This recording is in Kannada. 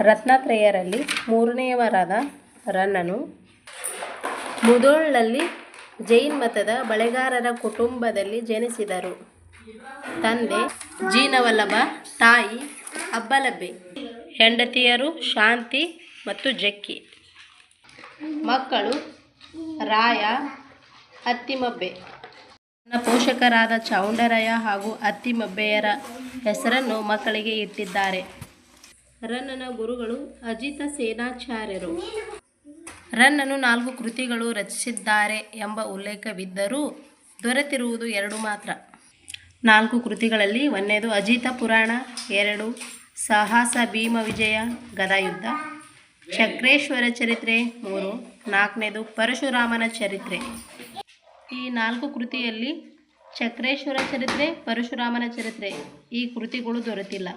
ರತ್ನತ್ರಯರಲ್ಲಿ ಮೂರನೆಯವರಾದ ರನ್ನನು. ಮುಧೋಳ್ನಲ್ಲಿ ಜೈನ್ ಮತದ ಬಳೆಗಾರರ ಕುಟುಂಬದಲ್ಲಿ ಜನಿಸಿದರು. ತಂದೆ ಜೀನವಲ್ಲಭ, ತಾಯಿ ಅಬ್ಬಲಬ್ಬೆ, ಹೆಂಡತಿಯರು ಶಾಂತಿ ಮತ್ತು ಜಕ್ಕಿ. ಮಕ್ಕಳು ರಾಯ, ಅತ್ತಿಮಬ್ಬೆ. ತನ್ನ ಪೋಷಕರಾದ ಚೌಂಡರಾಯ ಹಾಗೂ ಅತ್ತಿಮಬ್ಬೆಯರ ಹೆಸರನ್ನು ಮಕ್ಕಳಿಗೆ ಇಟ್ಟಿದ್ದಾರೆ. ರನ್ನನ ಗುರುಗಳು ಅಜಿತ ಸೇನಾಚಾರ್ಯರು. ರನ್ನನು ನಾಲ್ಕು ಕೃತಿಗಳು ರಚಿಸಿದ್ದಾರೆ ಎಂಬ ಉಲ್ಲೇಖವಿದ್ದರೂ ದೊರೆತಿರುವುದು ಎರಡು ಮಾತ್ರ. ನಾಲ್ಕು ಕೃತಿಗಳಲ್ಲಿ ಒಂದನೇದು ಅಜಿತ ಪುರಾಣ, ಎರಡು ಸಾಹಸ ಭೀಮ ವಿಜಯ, ಗದಾಯುದ್ಧ, ಚಕ್ರೇಶ್ವರ ಚರಿತ್ರೆ, ಮೂರು ನಾಲ್ಕನೇದು ಪರಶುರಾಮನ ಚರಿತ್ರೆ. ಈ ನಾಲ್ಕು ಕೃತಿಯಲ್ಲಿ ಚಕ್ರೇಶ್ವರ ಚರಿತ್ರೆ, ಪರಶುರಾಮನ ಚರಿತ್ರೆ ಈ ಕೃತಿಗಳು ದೊರೆತಿಲ್ಲ.